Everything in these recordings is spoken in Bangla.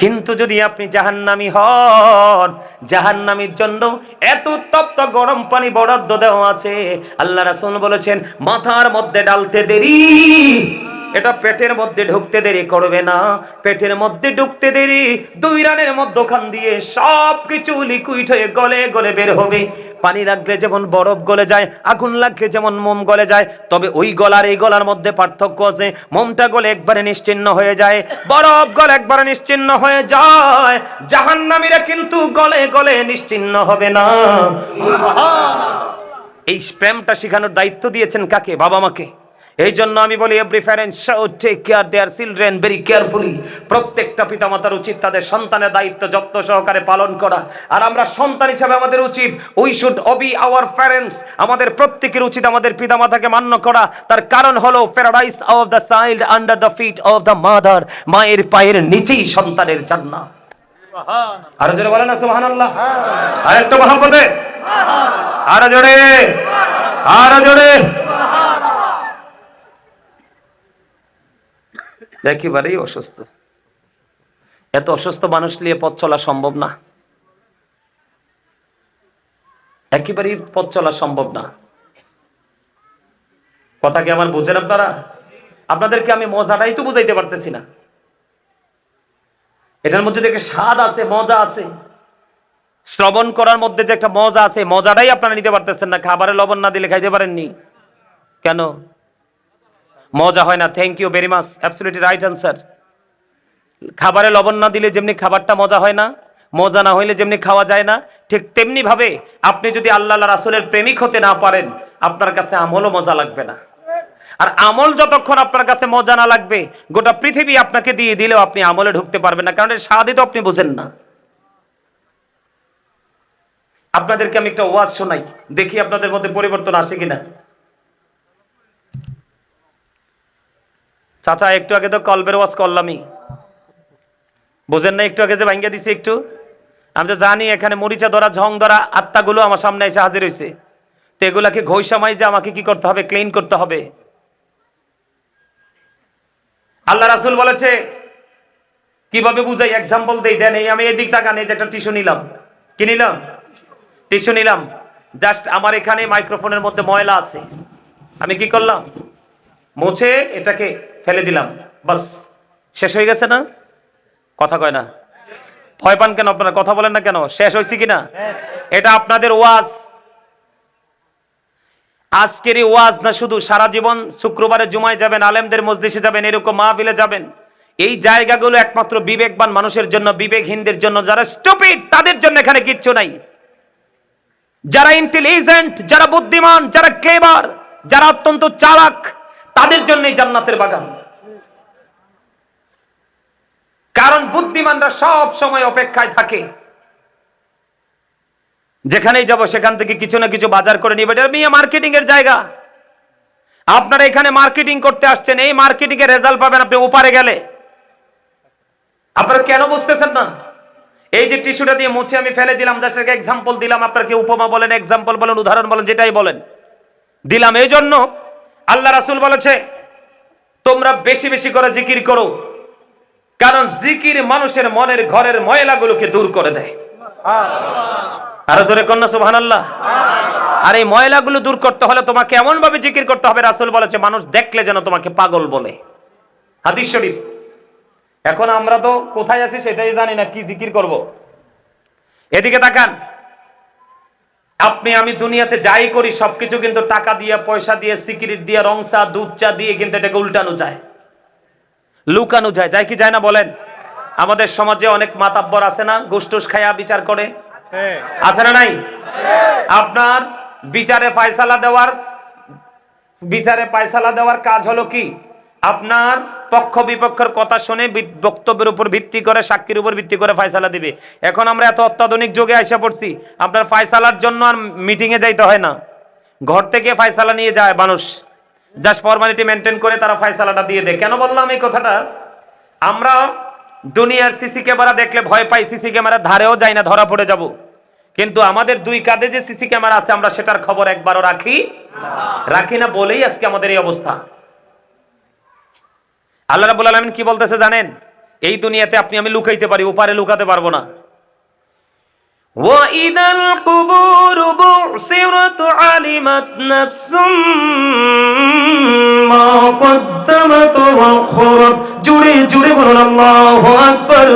কিন্তু যদি আপনি জাহান্নামি হন, জাহান্নামীর জন্য এত তপ্ত গরম পানি বরাদ্দ দেওয়া আছে, আল্লাহ রাসুল বলেছেন, মাথার মধ্যে ডালতে দেরি। এটা পেটের মধ্যে ঢুকতে দেরি করবে না। পেটের মধ্যে ঢুকতে দেরি, দুই রানের মধ্যখান দিয়ে সব কিছু লিকুইড হয়ে গলে গলে বের হবে। পানি রাখলে যেমন বরফ গলে যায়, আগুন লাগলে যেমন মোম গলে যায়, তবে ওই গলার এই গলার মধ্যে পার্থক্য আছে। মোমটা গলে একবারে নিশ্চিন্ন হয়ে যায়, বরফ গলে একবারে নিশ্চিন্ন হয়ে যায়। জাহান্নামীরা কিন্তু গলে গলে নিশ্চিন্ন হবে না। এই প্রেমটা শেখানোর দায়িত্ব দিয়েছেন কাকে? বাবা মাকে। এই জন্য আমি বলি every parents should take care their children very carefully প্রত্যেকটা পিতামাতার উচিত তাদের সন্তানের দায়িত্ব যত্ন সহকারে পালন করা। আর আমরা সন্তান হিসাবে আমাদের উচিত we should obey our parents আমাদের প্রত্যেকের উচিত আমাদের পিতামাতাকে মান্য করা। তার কারণ হলো paradise of the child under the feet of the mother মায়ের পায়ের নিচেই সন্তানের জান্নাত। আরও জোরে বলেন না সুবহানাল্লাহ। আর একটু মহব্বতে। আরও জোরে। আরও জোরে। একেবারেই অসুস্থ। এত অসুস্থ মানুষ নিয়ে পথ চলা সম্ভব না। একেবারেই পথ চলা সম্ভব না। কথা কি আমার বুঝেন আপনারা? আপনাদেরকে আমি মজাটাই তো বুঝাইতে পারতেছি না। এটার মধ্যে যে স্বাদ আছে, মজা আছে। শ্রবণ করার মধ্যে যে একটা মজা আছে, মজাটাই আপনারা নিতে পারতেছেন না। খাবারে লবণ না দিলে খাইতে পারেননি। কেন? মজা হয় না। Thank you very much absolutely right answer খাবারে লবণ না দিলে যেমনি খাবারটা মজা হয় না, মজা না হইলে যেমনি খাওয়া যায় না, ঠিক তেমনি ভাবে আপনি যদি আল্লাহ রাসুলের প্রেমিক হতে না পারেন, আপনার কাছে আমলও মজা লাগবে না। আর আমল যতক্ষণ আপনার কাছে মজা না লাগবে, গোটা পৃথিবী আপনাকে দিয়ে দিলেও আপনি আমলে ঢুকতে পারবেন না, কারণ এর স্বাদই তো আপনি বুঝেন না। আপনাদেরকে আমি একটা ওয়াজ শোনাই, দেখি আপনাদের মধ্যে পরিবর্তন আসে কিনা। চাচা, একটু আগে তো কলবের ওয়াজ করলামই। বুঝেন না একটু আগে যে ভাঙ্গা দিছি একটু? আমি তো জানি এখানে মরিচা ধরা, ঝং ধরা, আত্মাগুলো আমার সামনে এসে হাজির হয়েছে তো এগুলাকে ঘষামাই যে আমাকে কি করতে হবে ক্লিন করতে হবে? আল্লাহ রাসুল বলেছে, কীভাবে বুঝাই? এক্সাম্পল দেই, দেন এই আমি এদিক টাকা নেই যে একটা টিস্যু নিলাম। কি নিলাম? টিস্যু নিলাম। জাস্ট আমার এখানে মাইক্রোফোনের মধ্যে ময়লা আছে। আমি কি করলাম? মুছে এটাকে ফেলে দিলাম। বাস, শেষ হয়ে গেছে না? কথা কয় না। ভয় পান কেন আপনারা? কথা বলেন না কেন? শেষ হয়েছে কিনা? এটা আপনাদের ওয়াজ। আজকেরই ওয়াজ না শুধু সারা জীবন শুক্রবারে জুমায় যাবেন, আলেমদের মসজিদে যাবেন, এরকম মাহফিলে যাবেন। এই জায়গাগুলো একমাত্র বিবেকবান মানুষের জন্য, বিবেকহীনদের জন্য, যারা স্টুপিড তাদের জন্য এখানে কিচ্ছু নাই। যারা ইন্টেলিজেন্ট যারা বুদ্ধিমান, যারা ক্লেবার যারা অত্যন্ত চালাক, তাদের জন্যই জান্নাতের বাগান। কারণ বুদ্ধিমানরা সব সময় অপেক্ষায় থাকে। যেখানেই যাব সেখান থেকে কিছু না কিছু বাজার করে নিবে এটা মিয়া মার্কেটিং এর জায়গা। আপনারা এখানে মার্কেটিং করতে আসছেন, এই মার্কেটিং এর রেজাল্ট পাবেন আপনি ওপারে গেলে। আপনারা কেন বুঝতেছেন না? এই যে টিস্যুটা দিয়ে মুছে আমি ফেলে দিলাম যা সেটাকে এক্সাম্পল দিলাম, আপনারা কি উপমা বলেন এক্সাম্পল বলেন, উদাহরণ বলেন, যেটাই বলেন। দিলাম এই জন্য আল্লাহ রাসুল বলেছে, তোমরা বেশি বেশি করে জিকির করো। কারণ জিকির মানুষের মনের ঘরের ময়লাগুলোকে দূর করে দেয়। আরও জোরে কন্যা সুবহান আল্লাহ আর এই ময়লাগুলো দূর করতে হলে তোমাকে এমন ভাবে জিকির করতে হবে, রাসুল বলেছে, মানুষ দেখলে যেন তোমাকে পাগল বলে। হাদিস শরীফ। এখন আমরা তো কোথায় আছি সেটাই জানি না, কি জিকির করব। এদিকে তাকান। আপনি, আমি দুনিয়াতে যাই করি, সবকিছু কিন্তু টাকা দিয়ে, পয়সা দিয়ে, সিকিরিট দিয়ে রংসা দুধ চা দিয়ে কিন্তু এটাকে উল্টানো যায়। লুকানো যায়। যায় কি যায় না বলেন? আমাদের সমাজে অনেক মাতাব্বর আছে না? গুস্টুস খায়া বিচার করে। আছে না নাই? আপনার বিচারে ফায়সালা দেওয়ার, বিচারে ফায়সালা দেওয়ার কাজ হলো কি? আপনার পক্ষ বিপক্ষের কথা শুনে বক্তব্যের উপর ভিত্তি করে, সাক্ষীর উপর ভিত্তি করে ফায়সালা দিবে। এখন আমরা এত অত্যাধুনিক যুগে আইসা পড়ছি, আপনার ফায়সালার জন্য আর মিটিং এ যাইতে হয় না। ঘর থেকে ফায়সালা নিয়ে যায় মানুষ। জাস্ট ফর্মালিটি মেনটেন করে তারা ফায়সালাটা দিয়ে দেয় কেন বললাম এই কথাটা আমরা দুনিয়ার সিসি ক্যামেরা দেখলে ভয় পাই সিসি ক্যামেরার ধারেও যাই না ধরা পড়ে যাব কিন্তু আমাদের দুই কাঁধে যে সিসি ক্যামেরা আছে আমরা সেটার খবর একবারও রাখি রাখি না বলেই আজকে আমাদের এই অবস্থা আল্লাহ রাব্বুল আলামিন কি বলতেছে জানেন এই দুনিয়াতে আপনি আমি লুকাইতে পারি ওপারে লুকাতে পারবো না وإذا القبور بعثرت علمت نفس ما قدمت وأخرت জুড়ে জুড়ে বলুন আল্লাহু আকবার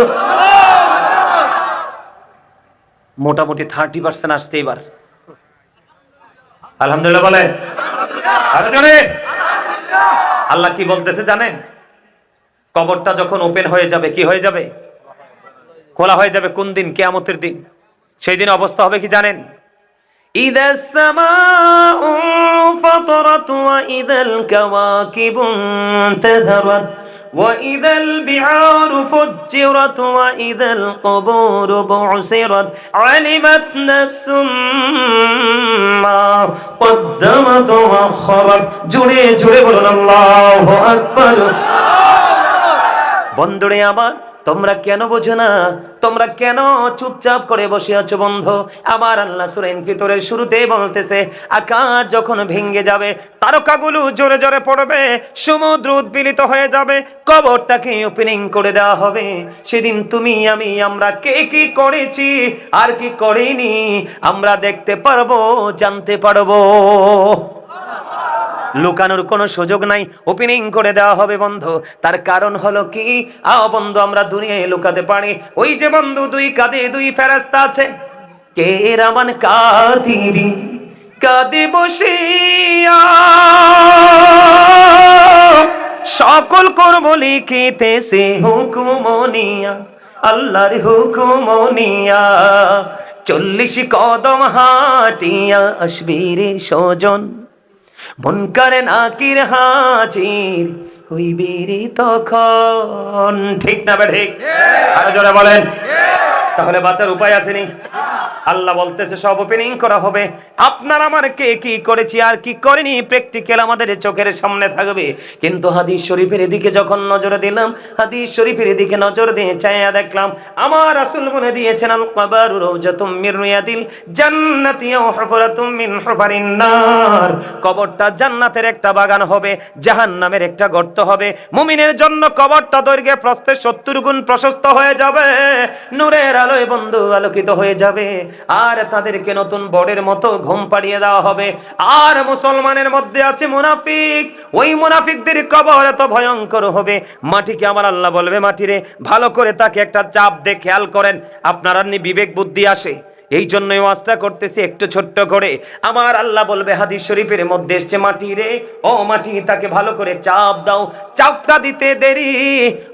মোটামুটি থার্টি পার্সেন্ট আসছে এবার আলহামদুলিল্লাহ বলে আরো জোরে আল্লাহ কি বলতেছে জানেন কবরটা যখন ওপেন হয়ে যাবে কি হয়ে যাবে খোলা হয়ে যাবে কোন দিন কেয়ামতের দিন সেই দিন অবস্থা হবে কি জানেন إذا السماء فطرت وإذا الكواكب انتثرت وإذا البحار فجرت وإذا القبور بعثرت علمت نفس ما قدمت وأخرت জুড়ে জুড়ে বলুন আল্লাহু আকবার বন্ধুরে আমার তোমরা কেন বোঝো না? তোমরা কেন চুপচাপ করে বসে আছো বন্ধু? আমার আল্লাহ সুরেন ফিতরের শুরুতেই বলতেছে, আকাশ যখন ভেঙ্গে যাবে, তারকাগুলো জোরে জোরে পড়বে, সমুদ্র উদ্বিলিত হয়ে যাবে, কবরটাকে ওপেনিং করে দেওয়া হবে। সেদিন তুমি, আমি, আমরা কে কি করেছি? আর কি করিনি? আমরা দেখতে পারব, জানতে পারব। লুকানোর কোনো সুযোগ নাই। ওপেনিং করে দেওয়া হবে বন্ধু। তার কারণ হলো কি? আও বন্ধু, আমরা দুনিয়ায় লুকাতে পারি। ওই যে বন্ধু, দুই কাঁধে দুই ফেরাস্তা আছে। কে রামান কাদিবি? কাঁদে বসিয়া। সকল করব লিখিতেছে হুকুমনিয়া আল্লাহর হুকুমনিয়া চল্লিশ কদম হাটিয়া আসবি রে সজন মন করে নাকির হাজির হইবি তখন। ঠিক না বে ঠিক? আরও জোরে বলেন। তাহলে বাঁচার উপায় আসেনি। আল্লাহ বলতেছে, সব ওপেনিং করা হবে। আপনার আমার কে কি করেছি আর কি করেনি? প্র্যাকটিক্যাল আমাদের চোখের সামনে থাকবে। কিন্তু হাদিস শরীফের দিকে যখন নজর দিলাম, হাদিস শরীফের দিকে নজর দিয়ে চাইয়া দেখলাম, আমার রাসূল বলে দিয়েছেন আল কবারু রাউজাতুম মির রিয়াদিল জান্নাতি ওয়া হুফরাতুম মিন হুফারিন নার। কবরটা জান্নাতের একটা বাগান হবে, জাহান্নামের একটা গর্ত হবে। মুমিনের জন্য কবরটা দৈর্ঘ্যে প্রস্থে 70 গুণ প্রশস্ত হয়ে যাবে। নূরের আলোয় বন্ধু আলোকিত হয়ে যাবে। আর তাদেরকে নতুন বড়ের মতো ঘুম পাড়িয়ে দেওয়া হবে। আর মুসলমানের মধ্যে আছে মুনাফিক। ওই মুনাফিকদের কবর এত ভয়ঙ্কর হবে। মাটিকে আমার আল্লাহ বলবে, মাটিরে, ভালো করে তাকে একটা চাপ দিয়ে খেয়াল করেন। আপনারা বিবেক বুদ্ধি আসে। এই জন্যই ওয়াজটা করতেছি একটু ছোট্ট করে। আমার আল্লাহ বলবে, হাদিস শরীফের মধ্যে এসছে মাটি রে। ও মাটি, তাকে ভালো করে চাপ দাও। চাপটা দিতে দেরি।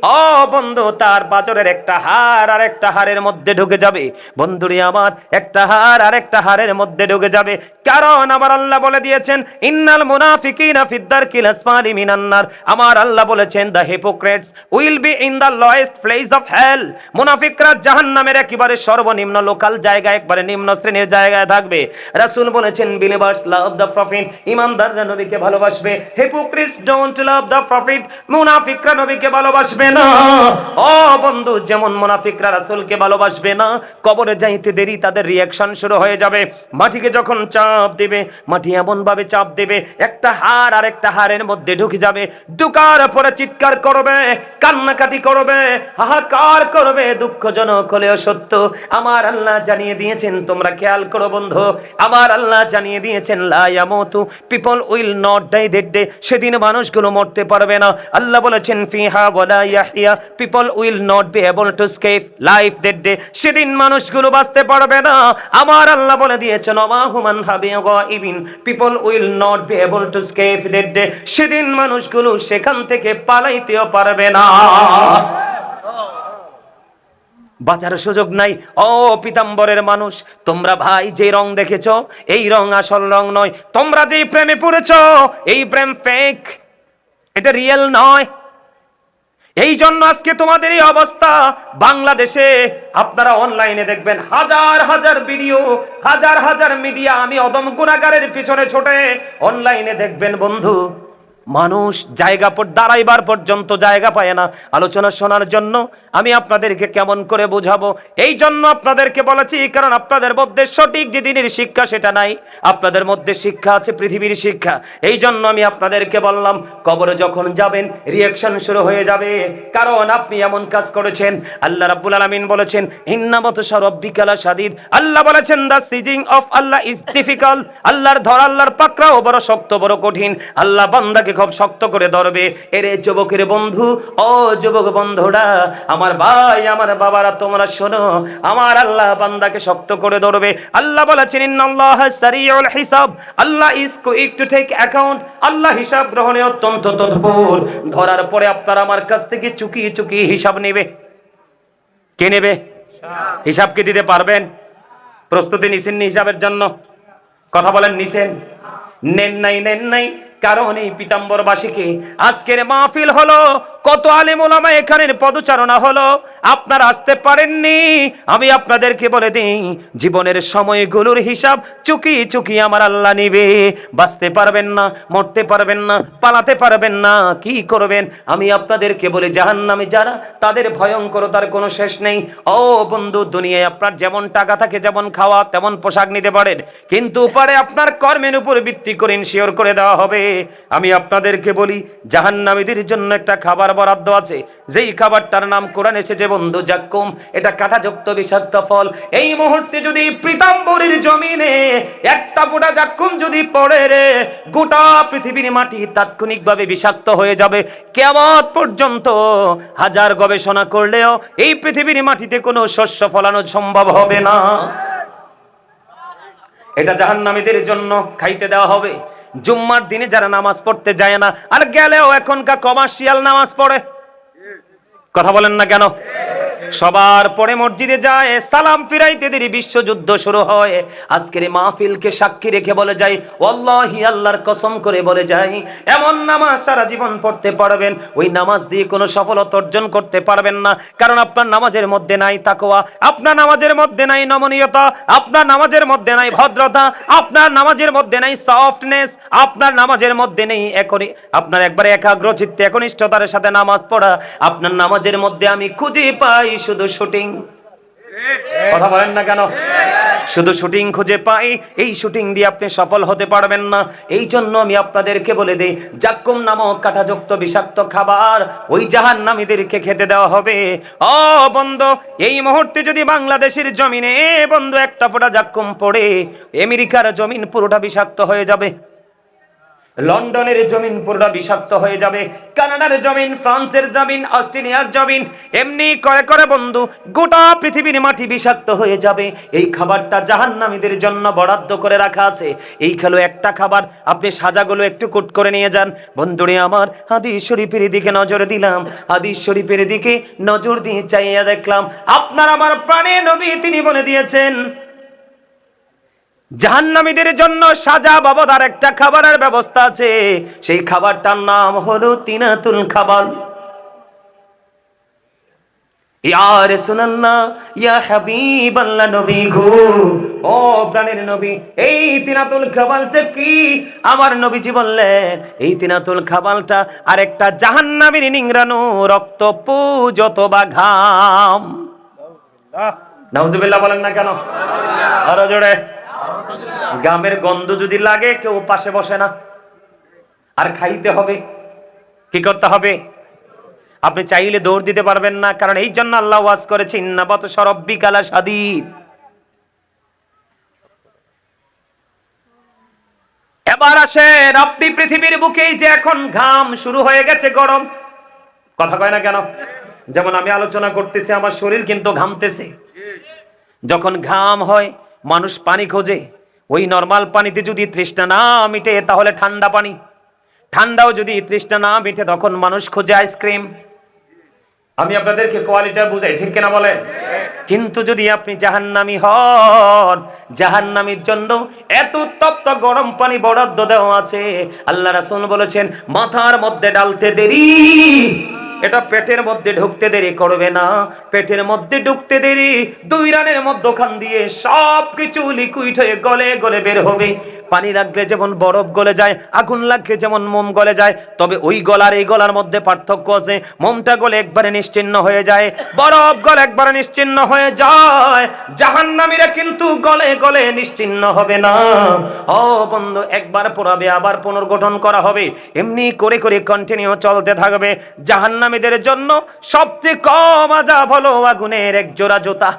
ও বন্ধু, তার বাজরের একটা হার আর একটা হারের মধ্যে ঢুকে যাবে। বন্ধুরে আমার, একটা হার আর একটা হারের মধ্যে ঢুকে যাবে। কারণ আমার আল্লাহ বলে দিয়েছেন, ইন্নাল মুনাফিকিনা ফিদ্দার কিল আসফালি মিনান্নার আমার আল্লাহ বলেছেন, the hypocrites will be in the lowest place of hell. মুনাফিকরা জাহান্নামের একেবারে সর্বনিম্ন লোকাল জায়গায় একবারে নিম্ন শ্রেণির জায়গায় থাকবে। রাসূল বলেছেন বিলিভার্স লাভ দ্য প্রফিট ইমানদাররা নবীকে ভালোবাসবে। Hypocrites don't love the prophet মুনাফিকরা নবীকে ভালোবাসবে না। ও বন্ধু, যেমন মুনাফিকরা রাসূলকে ভালোবাসবে না, কবরে যাইতে দেরি, তাদের রিয়াকশন শুরু হয়ে যাবে। মাটিকে যখন চাপ দেবে, মাটি এমন ভাবে চাপ দেবে, একটা হার আর একটা হারের মধ্যে ঢুকে যাবে। ঢুকার পরে চিৎকার করবে, কান্নাকাটি করবে, হাহাকার করবে, দুঃখজনক হলেও সত্য। আমার আল্লাহ জানিয়ে দিয়েছেন, তোমরা খেয়াল করো বন্ধু, আমার আল্লাহ জানিয়ে দিয়েছেন লায়ামতু people will not die that day, সেদিন মানুষগুলো মরতে পারবে না। আল্লাহ বলেছেন, ফিহা ওয়ালা ইয়াহইয়া, people will not be able to escape life that day, সেদিন মানুষগুলো বাঁচতে পারবে না। আমার আল্লাহ বলে দিয়েছেন অমাহুমান ভাবে গাইবিন, people will not be able to escape that day, সেদিন মানুষগুলো সেখান থেকে পালাইতেও পারবে না। বাঁচার সুযোগ নাই। ও পিতাম্বরের মানুষ, তোমরা ভাই যে রং দেখেছ, এই রং আসল রং নয়। তোমরা যে প্রেমে পড়েছ, এই প্রেম ফেক এটা রিয়েল নয়। এই জন্য আজকে তোমাদের এই অবস্থা। বাংলাদেশে আপনারা অনলাইনে দেখবেন, হাজার হাজার ভিডিও হাজার হাজার মিডিয়া আমি অদম গুণাগারের পিছনে ছোটে। অনলাইনে দেখবেন বন্ধু মানুষ জায়গা পর দাঁড়াইবার পর্যন্ত জায়গা পায় না। আলোচনা শোনার জন্য আমি আপনাদেরকে কেমন করে বোঝাবো? এই জন্য আপনাদেরকে বলেছি, কারণ আপনাদের মধ্যে সঠিক যে দিনের শিক্ষা, সেটা নাই। আপনাদের মধ্যে শিক্ষা আছে, পৃথিবীর শিক্ষা। এই জন্য আমি আপনাদেরকে বললাম, কবরে যখন যাবেন রিয়াকশন শুরু হয়ে যাবে। কারণ আপনি এমন কাজ করেছেন। আল্লাহ রাব্বুল আলামিন বলেছেন ইন্নামত সরব্বিকালা সাদিদ আল্লাহ বলেছেন the seizing of Allah is difficult. আল্লাহর ধর, আল্লাহর পাকড়াও বড় শক্ত, বড় কঠিন। আল্লাহ বান্দাকে খুব শক্ত করে ধরবে। এরে যুবকের বন্ধু, ও যুবক বন্ধুরা, আমার ভাই, আমার বাবারা, তোমরা শোনো, আমার আল্লাহ বান্দাকে শক্ত করে ধরবে। আল্লাহ বলেছেন, ইন্নাল্লাহ সারিউল হিসাব। Allah is quick to take account আল্লাহ হিসাব গ্রহণে অত্যন্ত তৎপর। ধরার পরে আপনার আমার কাছ থেকে চুকি চুকি হিসাব নেবে। কে নেবে? হিসাব কি দিতে পারবেন? প্রস্তুতি নিছেন হিসাবের জন্য? কথা বলেন, নিছেন? নেন নাই নেন নাই। কারণ এই পিতাম্বরবাসীকে আজকের মাহফিল হলো। কত আলেম ওলামা এখানের পদচারণা হলো। আপনারা আসতে পারেননি। আমি আপনাদেরকে বলে দিই, জীবনের সময়গুলোর হিসাব চুকি চুকি আমার আল্লাহ নিবে। বাঁচতে পারবেন না, মরতে পারবেন না, পালাতে পারবেন না, কি করবেন? আমি আপনাদেরকে বলে জাহান নামে যারা, তাদের ভয়ঙ্করতার কোনো শেষ নেই। ও বন্ধু, দুনিয়ায় আপনার যেমন টাকা থাকে, যেমন খাওয়া, তেমন পোশাক নিতে পারেন। কিন্তু পরে আপনার কর্মের উপর ভিত্তি করে ইনশিওর করে দেওয়া হবে। আমি আপনাদেরকে বলি, জাহান্নামীদের জন্য একটা খাবার বরাদ্দ আছে। যেই খাবারটার নাম কোরআন এসেছে, বন্ধু জাক্কুম, এটা কাঁটাযুক্ত বিষাক্ত ফল। এই মুহূর্তে যদি পীতাম্বরের জমিনে একটা গোটা জাক্কুম যদি পড়ে রে, গোটা পৃথিবীর মাটি তাৎক্ষণিকভাবে বিষাক্ত হয়ে যাবে। কেমন পর্যন্ত হাজার গবেষণা করলেও এই পৃথিবীর মাটিতে কোনো শস্য ফলানো সম্ভব হবে না। এটা জাহান্নামীদের জন্য খাইতে দেওয়া হবে। জুম্মার দিনে যারা নামাজ পড়তে যায় না, আর গেলেও এখনকার কমার্শিয়াল নামাজ পড়ে। কথা বলেন না কেন? সবার পরে মসজিদে যায়, সালাম ফিরাইতে দেরি, বিশ্বযুদ্ধ শুরু হয়। আজকের মাহফিলকে সাক্ষী রেখে বলে যাই, ওয়াল্লাহি আল্লাহর কসম করে বলে যাই, এমন নামাজ সারা জীবন পড়তে পারবেন, ওই নামাজ দিয়ে কোনো সফলতা অর্জন করতে পারবেন না। কারণ আপনার নামাজের মধ্যে নাই তাকওয়া, আপনার নামাজের মধ্যে নাই নমনীয়তা, আপনার নামাজের মধ্যে নাই ভদ্রতা, আপনার নামাজের মধ্যে নাই সফটনেস, আপনার নামাজের মধ্যে নেই এখনই আপনার একবার একাগ্র চিত্তে একনিষ্ঠতার সাথে নামাজ পড়া, আপনার নামাজের মধ্যে আমি খুঁজে পাই শুধু শুটিং। কথা বলেন না কেন? শুধু শুটিং খুঁজে পাই, এই শুটিং দিয়ে আপনি সফল হতে পারবেন না। এই জন্য আমি আপনাদেরকে বলে দিই, জাক্কুম নামক কাঁটাযুক্ত বিষাক্ত খাবার ওই জাহান নামীদেরকে খেতে দেওয়া হবে। ও বন্ধু, এই মুহূর্তে যদি বাংলাদেশের জমিনে বন্ধু, একটা ফোঁটা জাক্কুম পড়ে, আমেরিকার জমিন পুরোটা বিষাক্ত হয়ে যাবে। লন্ডনের জমিন পুরোটা বিষাক্ত হয়ে যাবে, কানাডার জমিন, ফ্রান্সের জমিন, অস্ট্রেলিয়ার জমিন, এমনি করে করে বন্ধু, গোটা পৃথিবীর মাটি বিষাক্ত হয়ে যাবে। এই খাবারটা জাহান্নামীদের জন্য বরাদ্দ করে রাখা আছে। এই খেলো একটা খাবার, আপনি সাজাগুলো একটু কুট করে নিয়ে যান। বন্ধুরে আমার, হাদিস শরীফের দিকে নজর দিলাম। হাদিস শরীফের দিকে নজর দিয়ে চাইয়া দেখলাম, আপনার আমার প্রাণে নবী তিনি বলে দিয়েছেন জাহান্নামীদের জন্য সাজা বাবদার একটা খাবারের ব্যবস্থা আছে। সেই খাবারটার নাম হলো তিনাতুল খাবার। ইয়া রাসূলুল্লাহ ইয়া হাবিবাল্লাহ নবী গো। ও প্রাণের নবী এই তিনাতুল খাবালটা কি? আমার নবীজি বললেন এই তিনাতুল খাবালটা আরেকটা জাহান্নামীর নিংরানো রক্ত পুজত বা ঘাম। নাউজুবিল্লাহ বলেন না কেন? আরও জোরে। গামের গন্ধ যদি লাগে, কেউ পাশে বসে না। আর খাইতে হবে। কি করতে হবে? আপনি চাইলে দৌড় দিতে পারবেন না, কারণ এই জন্য আল্লাহ ওয়াজ করেছে ইন্নাবত সরব্বিকালা সাদিদ এবার আসেন আপনি পৃথিবীর বুকেই যে এখন ঘাম শুরু হয়ে গেছে, গরম। কথা কয় না কেন? যেমন আমি আলোচনা করতেছি, আমার শরীর কিন্তু ঘামতেছে। যখন ঘাম হয়, মানুষ পানি খোঁজে। ওই নর্মাল পানিতে যদি তৃষ্ণা না মিটে, তাহলে ঠান্ডা পানি। ঠান্ডাও যদি তৃষ্ণা না মিটে, তখন মানুষ খোঁজে আইসক্রিম। আমি আপনাদেরকে কোয়ালিটা বুঝাই, ঠিক কিনা বলেন? কিন্তু যদি আপনি জাহান্নামি হন, জাহান্নামীর জন্য এত তপ্ত গরম পানি বরাদ্দ দেওয়া আছে, আল্লাহ রাসূল বলেছেন, মাথার মধ্যে ডালতে দেরি। এটা পেটের মধ্যে ঢুকতে দেরি করবে না। পেটের মধ্যে ঢুকতে দেরি, দুই রানের মধ্যখান দিয়ে সব কিছু লিকুইড হয়ে গলে গলে বের হবে। পানি লাগলে যেমন বরফ গলে যায়, আগুন লাগলে যেমন মোম গলে যায়, তবে ওই গলার এই গলার মধ্যে পার্থক্য আছে। মোমটা গলে একবারে নিশ্চিন্ন হয়ে যায়, বরফ গলে একবারে নিশ্চিন্ন হয়ে যায়। জাহান্নামীরা কিন্তু গলে গলে নিশ্চিন্ন হবে না। ও বন্ধু, একবার পোড়াবে, আবার পুনর্গঠন করা হবে। এমনি করে করে কন্টিনিউ চলতে থাকবে। জাহান্নামীদের জন্য সবচেয়ে কম আজাব হলো আগুনের এক জোড়া জুতা।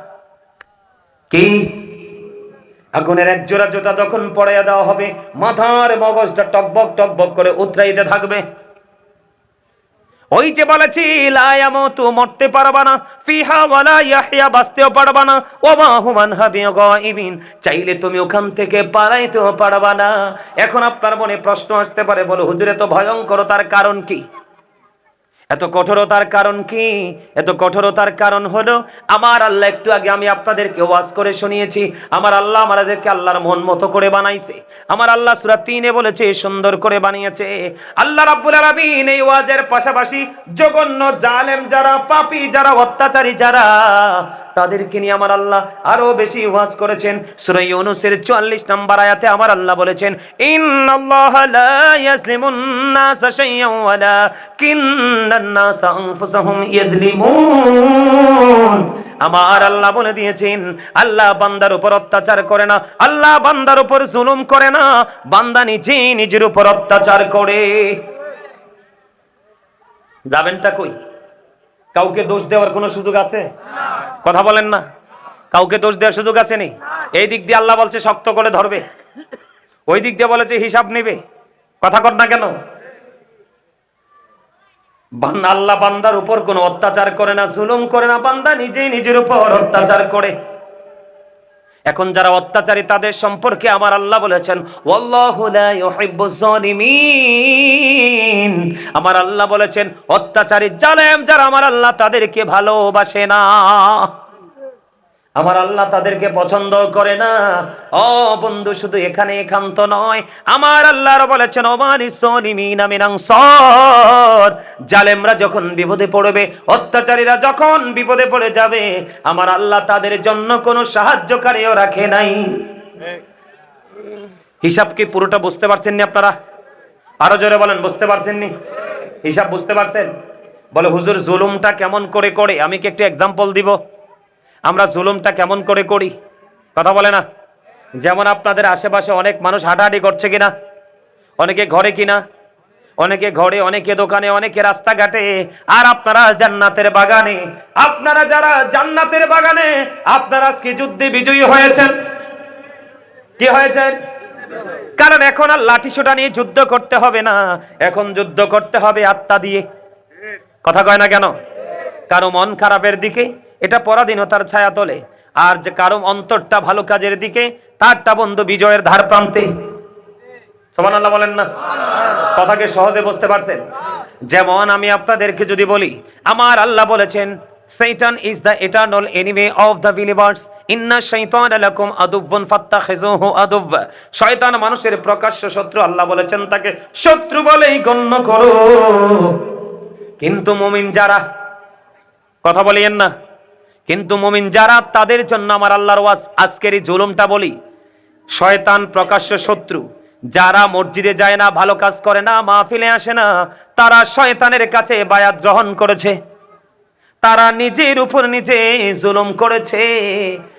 কি? আগুনের এক জোড়া জুতা যখন পড়াইয়া দেওয়া হবে, মাথার মগজটা টকবক টকবক করে উতরাইতে থাকবে। ওই যে বলেছি লায়ামতু মরতে পারবা না। ফিহা ওয়ালা ইয়াহইয়া, বাঁচতেও পারবা না। ওমা হুমান হাবি গায়বিন চাইলে তুমি ওখান থেকে পালাইতেও পারবা না। এখন আপনার মনে প্রশ্ন আসতে পারে, বলো, হুজুরে, তো ভয়ঙ্কর তার কারণ কি? এত কঠোরতার কারণ কি? এত কঠোরতার কারণ হলো, আমার আল্লাহ একটু আগে আমি আপনাদেরকে ওয়াজ করে শুনিয়েছি, আমার আল্লাহ আমাদেরকে আল্লাহর মন মতো করে বানাইছে। আমার আল্লাহ সুরা তিনে বলেছে সুন্দর করে বানিয়েছে। আল্লাহ রাব্বুল আলামিন এই ওয়াজের পাশাপাশি জঘন্য জালেম যারা, পাপী যারা, অত্যাচারী যারা তাদেরকে নিয়ে আমার আল্লাহ আরও বেশি ওয়াজ করেছেন। সূরা ইউনূসের 44 নম্বর আয়াতে আমার আল্লাহ বলেছেন, ইন্নাল্লাহা লা ইয়াজলিমুন নাসা শাইয়্যান ওয়ালাকিন্নান নাসা আনফুসাহুম ইয়াজলিমুন। আমার আল্লাহ বলে দিয়েছেন, আল্লাহ বান্দার উপর অত্যাচার করে না, আল্লাহ বান্দার উপর জুলুম করে না, বান্দা নিজেই নিজের উপর অত্যাচার করে। যাবেনটা কই? কাউকে দোষ দেওয়ার কোনো সুযোগ আছে? কথা বলেন না। কাউকে দোষ দেওয়ার সুযোগ আছে নি এই দিক দিয়ে আল্লাহ বলছে শক্ত করে ধরবে। ওই দিক দিয়ে বলেছে হিসাব নেবে। কথা কর না কেন? আল্লাহ বান্দার উপর কোনো অত্যাচার করে না, জুলুম করে না। বান্দা নিজেই নিজের উপর অত্যাচার করে। এখন যারা অত্যাচারী, তাদের সম্পর্কে আমার আল্লাহ বলেছেন আমার আল্লাহ বলেছেন, অত্যাচারী জালেম যারা আমার আল্লাহ তাদেরকে ভালোবাসে না। আমার আল্লাহ তাদেরকে পছন্দ করে না। ও বন্ধু, শুধু এখানে একান্ত নয়, আমার আল্লাহর বলেছেন জালেমরা যখন বিপদে পড়বে, অত্যাচারীরা যখন বিপদে পড়ে যাবে, আমার আল্লাহ তাদের জন্য কোনো সাহায্যকারীও রাখে নাই। হিসাব কি পুরোটা বুঝতে পারছেন নি আপনারা? আরও জোরে বলেন, বুঝতে পারছেন নি হিসাব বুঝতে পারছেন? বলে, হুজুর, জুলুমটা কেমন করে করে? আমি কি একটু এক্সাম্পল দিব? আমরা জুলুমটা কেমন করে করি? কথা বলে না? যেমন আপনাদের আশেপাশে অনেক মানুষ হাঁটাহাঁটি করছে কিনা? অনেকে ঘরে কিনা? অনেকে ঘরে, অনেকে দোকানে, অনেকে রাস্তাঘাটে। আর আপনারা জান্নাতের বাগানে। আপনারা যারা জান্নাতের বাগানে, আপনারা আজকে যুদ্ধে বিজয়ী হয়েছেন। কি হয়েছেন? কারণ এখন আর লাঠি সোটা নিয়ে যুদ্ধ করতে হবে না। এখন যুদ্ধ করতে হবে আত্মা দিয়ে। কথা কয় না কেন? কারও মন খারাপের দিকে এটা পরাধীনতার ছায়া তোলে। আর যে কারও অন্তরটা ভালো কাজের দিকে, তারটা বন্ধু বিজয়ের ধার প্রান্তে। বলেন না? কথাকে সহজে বুঝতে পারছেন? যেমন আমি আপনাদেরকে যদি বলি, আমার আল্লাহ বলেছেন শয়তান মানুষের প্রকাশ্য শত্রু, আল্লাহ বলেছেন, তাকে শত্রু বলেই গণ্য করো। কিন্তু মুমিন যারা, কথা বলিয়েন না। কিন্তু মমিন যারা, তাদের জন্য আমার আল্লাহর ওয়াজ, আজকের এই জুলুমটা বলি। শয়তান প্রকাশ্য শত্রু, যারা মসজিদে যায় না, ভালো কাজ করে না, মাহফিলে আসে না, তারা শয়তানের কাছে বায়াত গ্রহণ করেছে। তারা নিজের উপর নিজে জুলুম করেছে।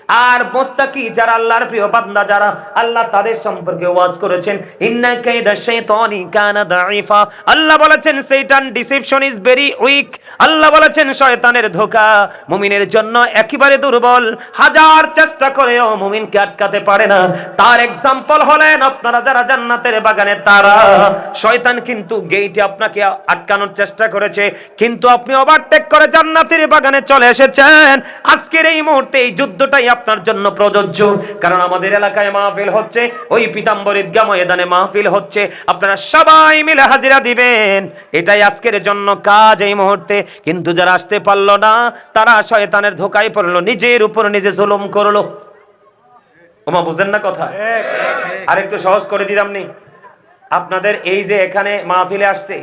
আর মোত্তাকি যারা আল্লাহর প্রিয় বান্দা, যারা আল্লাহ তাদের সম্পর্কে ওয়াজ করেছেন, ইন্না কাইদা শাইতানি কানা দাঈফা। আল্লাহ বলেছেন, শয়তান ডিসেপশন ইজ ভেরি উইক আল্লাহ বলেছেন, শয়তানের ধোঁকা মুমিনের জন্য একেবারে দুর্বল। হাজার চেষ্টা করেও মুমিনকে আটকাতে পারে না। তার এক্সাম্পল হলেন আপনারা যারা জান্নাতের বাগানে, তারা। শয়তান কিন্তু গেইটে আপনাকে আটকানোর চেষ্টা করেছে, কিন্তু আপনি ওভারটেক করে জান্নাতের বাগানে চলে এসেছেন। আজকের এই মুহূর্তে এই যুদ্ধটাই আপনার জন্য প্রযোজ্য। কারণ আমাদের এলাকায় মাহফিল হচ্ছে ওই পিতাম্বর ঈদগাহ ময়দানে মাহফিল হচ্ছে। আপনারা সবাই মিলে হাজিরা দিবেন। এটাই আজকের জন্য কাজ এই মুহূর্তে। কিন্তু যারা আসতে পারল না তারা শয়তানের ধোকায় পড়ল নিজের উপর নিজে জুলুম করল। ওমা বুঝেন না কথা? আর একটু সহজ করে দিলাম নি আপনাদের এই যে এখানে মাহফিলে আসছে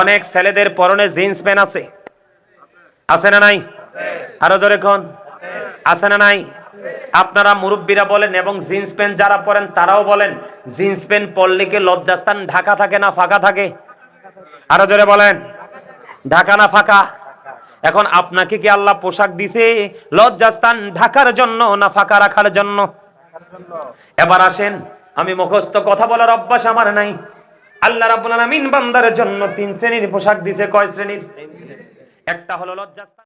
অনেক ছেলেদের পরনে জিন্স প্যান্ট আছে। আছে না নাই? আরও জোরে কোন। আছে না নাই? আপনারা মুরব্বীরা বলেন এবং জিন্স প্যান্ট যারা পরেন তারাও বলেন, জিন্স প্যান্ট পরলে কি লজ্জাস্থান ঢাকা থাকে না ফাঁকা থাকে? আরও জোরে বলেন, ঢাকা না ফাঁকা? এখন আপনাকে কি আল্লাহ পোশাক দিছে? লজ্জাস্থান ঢাকার জন্য না ফাঁকা রাখার জন্য? এবার আসেন, আমি মুখস্থ কথা বলার অভ্যাস আমার নাই। আল্লাহ রাব্বুল আলামিন বান্দার জন্য তিন শ্রেণির পোশাক দিছে, কয় শ্রেণির? একটা হলো লজ্জাস্থান।